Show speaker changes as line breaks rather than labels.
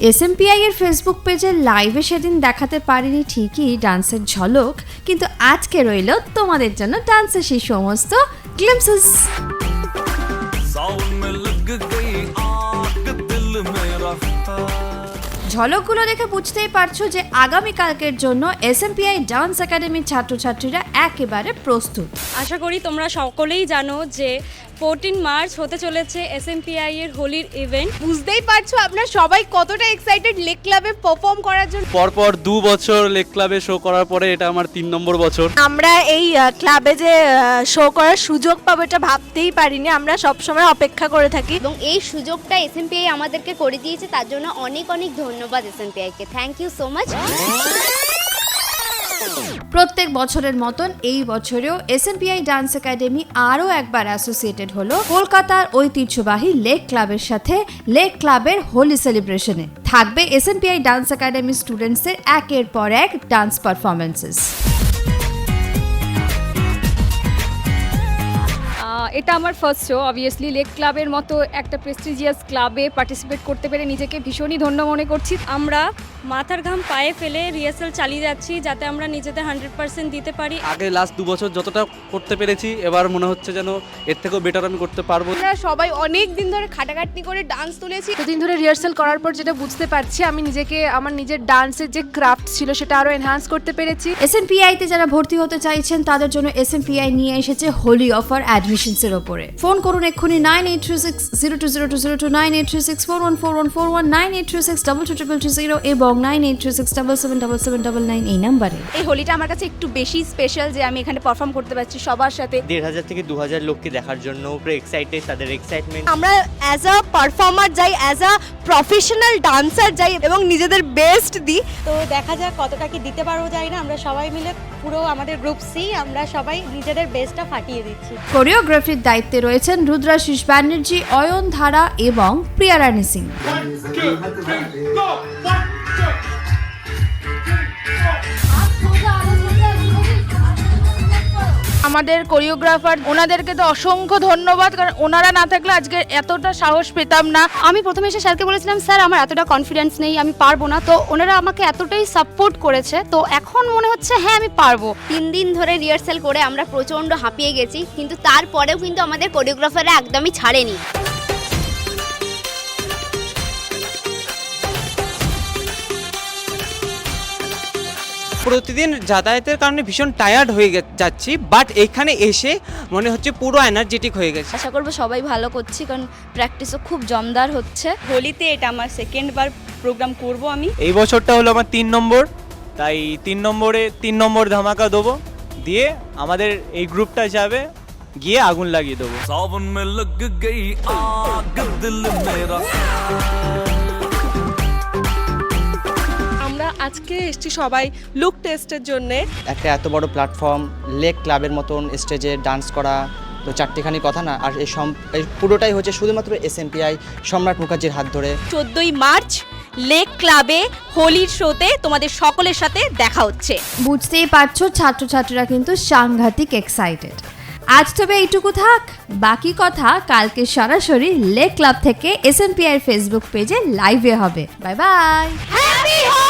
SMPI এর Facebook পেজে লাইভে সেদিন দেখাতে পারিনি ঠিকই ডান্সের ঝলক, কিন্তু আজকে রইল তোমাদের জন্য ডান্সের সেই সমস্ত গ্লিমসেস ঝলকগুলো দেখে বুঝতেই পারছ যে আগামীকালকের জন্য S M P I dance একাডেমির ছাত্রছাত্রীরা একেবারে প্রস্তুত।
আশা করি তোমরা সকলেই জানো যে ফোরটিন মার্চ হতে চলেছে এসএমপিআই এর হোলির ইভেন্ট
বুঝতেই পারছ আপনারা সবাই কতটা এক্সাইটেড লেক ক্লাবে পারফর্ম করার জন্য।
পরপর দু বছর লেক ক্লাবে শো করার পরে এটা আমার তিন নম্বর বছর।
আমরা এই ক্লাবে যে শো করার সুযোগ পাবো এটা ভাবতেই পারিনি আমরা সবসময় অপেক্ষা করে থাকি।
এবং এই সুযোগটা এসএমপিআই আমাদেরকে করে দিয়েছে তার জন্য অনেক অনেক ধন্যবাদ এসএমপিআইকে থ্যাংক ইউ সো মাচ
প্রত্যেক বছরের মতন এই বছরেও এসএমপিআই ডান্স একাডেমি আরও একবার অ্যাসোসিয়েটেড হলো কলকাতার ঐতিহ্যবাহী লেক ক্লাবের সাথে। লেক ক্লাবের হোলি সেলিব্রেশনে থাকবে এসএমপিআই ডান্স একাডেমি স্টুডেন্টসের একের পর এক ডান্স পারফরমেন্সেস
এটা আমার ফার্স্ট শো অবভিয়াসলি লেক ক্লাবের মতো একটা প্রেস্টিজিয়াস ক্লাবে পার্টিসিপেট করতে পেরে নিজেকে ভীষণই ধন্য মনে করছি। আমরা মাথার ঘাম পায়ে ফেলে রিহার্সাল চালিয়ে যাচ্ছি যাতে আমরা নিজেদের হান্ড্রেড পার্সেন্ট দিতে পারি।
আগে লাস্ট দু বছর যতটা করতে পেরেছি এবার মনে হচ্ছে যেন এর থেকেও বেটার আমি করতে পারব।
আমরা সবাই অনেক দিন ধরে খাটাখাটনি করে ডান্স তুলেছি।
দুদিন ধরে রিহার্সাল করার পর যেটা বুঝতে পারছি আমি নিজেকে আমার নিজের ডান্সের যে ক্রাফট ছিল সেটা আরও এনহান্স করতে পেরেছি।
এস এসএমপিআই তে যারা ভর্তি হতে চাইছেন তাদের জন্য এসএমপিআই নিয়ে এসেছে হোলি অফার অ্যাডমিশনসের ওপরে। ফোন করুন এক্ষুনি nine eight three six zero two zero two zero two nine eight three six four one four one four one nine eight three six double two triple two zero এবং nine eight three six double seven double seven double nine এই নাম্বারে।
এই হোলিটা আমার কাছে একটু বেশি special যে আমি এখানে পারফর্ম করতে পারছি সবার সাথে।
দেড় হাজার থেকে দু হাজার লোককে দেখার জন্য পুরো এক্সাইটেড তাদের এক্সাইটমেন্ট
আমরা অ্যাজ আ পারফর্মার যাই অ্যাজ আ প্রফেশনাল ডান্সার যাই এবং নিজেদের বেস্ট দিই।
তো দেখা যাক কতটা কি দিতে পারব জানি না আমরা সবাই মিলে পুরো আমাদের গ্রুপ সি আমরা সবাই নিজেদের বেস্টটা ফাটিয়ে দিচ্ছি।
কোরিওগ্রাফির দায়িত্বে রয়েছেন রুদ্রাশিস ব্যানার্জি অয়ন ধারা এবং প্রিয়া রানী সিং
আমাদের কোরিওগ্রাফার ওনাদেরকে তো অসংখ্য ধন্যবাদ কারণ ওনারা না থাকলে আজকে এতটা সাহস পেতাম না।
আমি প্রথমে এসে স্যারকে বলেছিলাম স্যার আমার এতটা কনফিডেন্স নেই আমি পারব না। তো ওনারা আমাকে এতটাই সাপোর্ট করেছে তো এখন মনে হচ্ছে হ্যাঁ আমি পারব।
তিন দিন ধরে রিহার্সাল করে আমরা প্রচণ্ড হাঁপিয়ে গেছি কিন্তু তারপরেও কিন্তু আমাদের কোরিওগ্রাফাররা একদমই ছাড়েনি।
প্রতিদিন যাতায়াতের কারণে ভীষণ টায়ার্ড হয়ে গে- যাচ্ছি বাট এখানে এসে মনে হচ্ছে পুরো এনার্জেটিক হয়ে গেছে।
আশা করব সবাই ভালো করছি কারণ প্র্যাকটিসও খুব জমদার হচ্ছে। হোলিতে এটা আমার সেকেন্ড বার প্রোগ্রাম করব আমি।
এই বছরটা হলো আমার তিন নম্বর তাই তিন নম্বরে তিন নম্বর ধামাকা দেবো। দিয়ে আমাদের এই গ্রুপটা যাবে গিয়ে আগুন লাগিয়ে দেবো।
আজকে এসছি সবাই লুক টেস্টের জন্য।
একটা এত বড় প্ল্যাটফর্ম লেক ক্লাবের মতন স্টেজে ডান্স করা তো চারটিখানি কথা না আর এই সম এই পুরোটাই হচ্ছে শুধুমাত্র এস সম্রাট মুখার্জির হাত ধরে।
চোদ্দই মার্চ লেক ক্লাবে হোলির শোতে তোমাদের সকলের সাথে দেখা হচ্ছে।
বুঝতেই পারছ ছাত্রছাত্রীরা কিন্তু সাংঘাতিক এক্সাইটেড আজ তবে এইটুকু থাক বাকি কথা কালকে সরাসরি লেক ক্লাব থেকে এসএনপিআই ফেসবুক পেজে লাইভে হবে। Bye bye
happy Holi